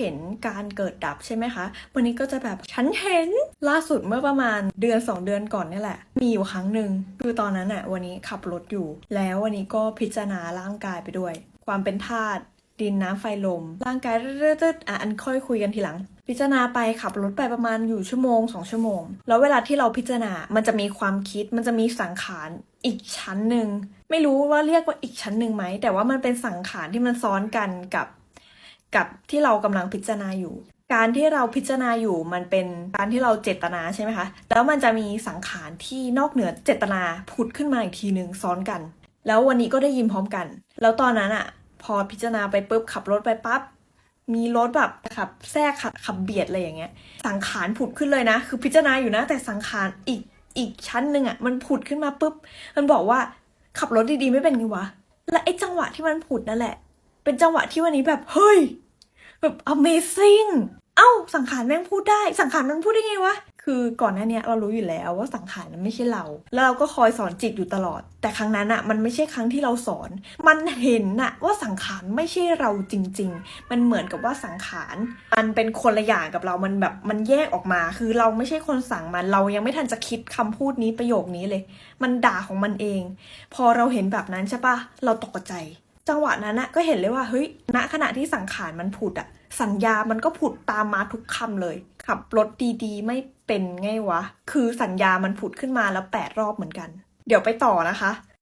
เห็นการเกิดดับใช่ไหมคะ วันนี้ก็จะแบบฉันเห็นล่าสุดเมื่อประมาณเดือน 2 เดือนก่อนนี่แหละ มีอยู่ครั้งหนึ่งคือตอนนั้นอะวันนี้ขับรถอยู่ แล้ววันนี้ก็พิจารณาร่างกายไปด้วย ความเป็นธาตุดินน้ำไฟลม ร่างกายเรื่อยๆอะอันค่อยคุยกันทีหลัง พิจารณาไปขับรถไปประมาณอยู่ชั่วโมงสองชั่วโมง แล้วเวลาที่เราพิจารณา มันจะมีความคิด มันจะมีสังขารอีกชั้นหนึ่ง ไม่รู้ว่าเรียกว่าอีกชั้นหนึ่งไหม แต่ว่ามันเป็นสังขารที่มันซ้อนกันกับ กับที่เรากำลังพิจารณาอยู่ การที่เราพิจารณาอยู่มันเป็นการที่เราเจตนาใช่ไหมคะ แล้วมันจะมีสังขารที่นอกเหนือเจตนาผุดขึ้นมาอีกทีหนึ่งซ้อนกัน แล้ววันนี้ก็ได้ยินพร้อมกัน แล้วตอนนั้นอะพอพิจารณาไปปุ๊บขับรถไปปั๊บมีรถแบบขับแทรกขับขับเบียดอะไรอย่างเงี้ย สังขารผุดขึ้นเลยนะ คือพิจารณาอยู่นะ แต่สังขารอีกอีกชั้นหนึ่งอะมันผุดขึ้นมาปุ๊บ มันบอกว่าขับรถดีๆไม่เป็นไงวะ และไอ้จังหวะที่มันผุดนั่นแหละ เป็นจังหวะที่วันนี้แบบเฮ้ย แบบ amazing เอ้าสังขารแม่งพูดได้ สังขารมันพูดได้ไงวะ คือก่อนหน้านี้เรารู้อยู่แล้วว่าสังขารมันไม่ใช่เรา แล้วเราก็คอยสอนจิตอยู่ตลอด แต่ครั้งนั้นอะมันไม่ใช่ครั้งที่เราสอน มันเห็นอะว่าสังขารไม่ใช่เราจริง ๆ มันเหมือนกับว่าสังขารมันเป็นคนละอย่างกับเรา มันแบบมันแยกออกมา คือเราไม่ใช่คนสั่งมัน เรายังไม่ทันจะคิดคำพูดนี้ประโยคนี้เลย มันด่าของมันเอง พอเราเห็นแบบนั้นใช่ปะเราตกใจ จังหวะนั้นอะก็เห็นเลยว่าเฮ้ยณขณะที่สังขารมันผุดอะสัญญามันก็ผุดตามมาทุกคำเลยขับรถดีๆ ไม่เป็นไงวะ คือสัญญามันผุดขึ้นมาแล้วแปดรอบเหมือนกัน เดี๋ยวไปต่อนะคะ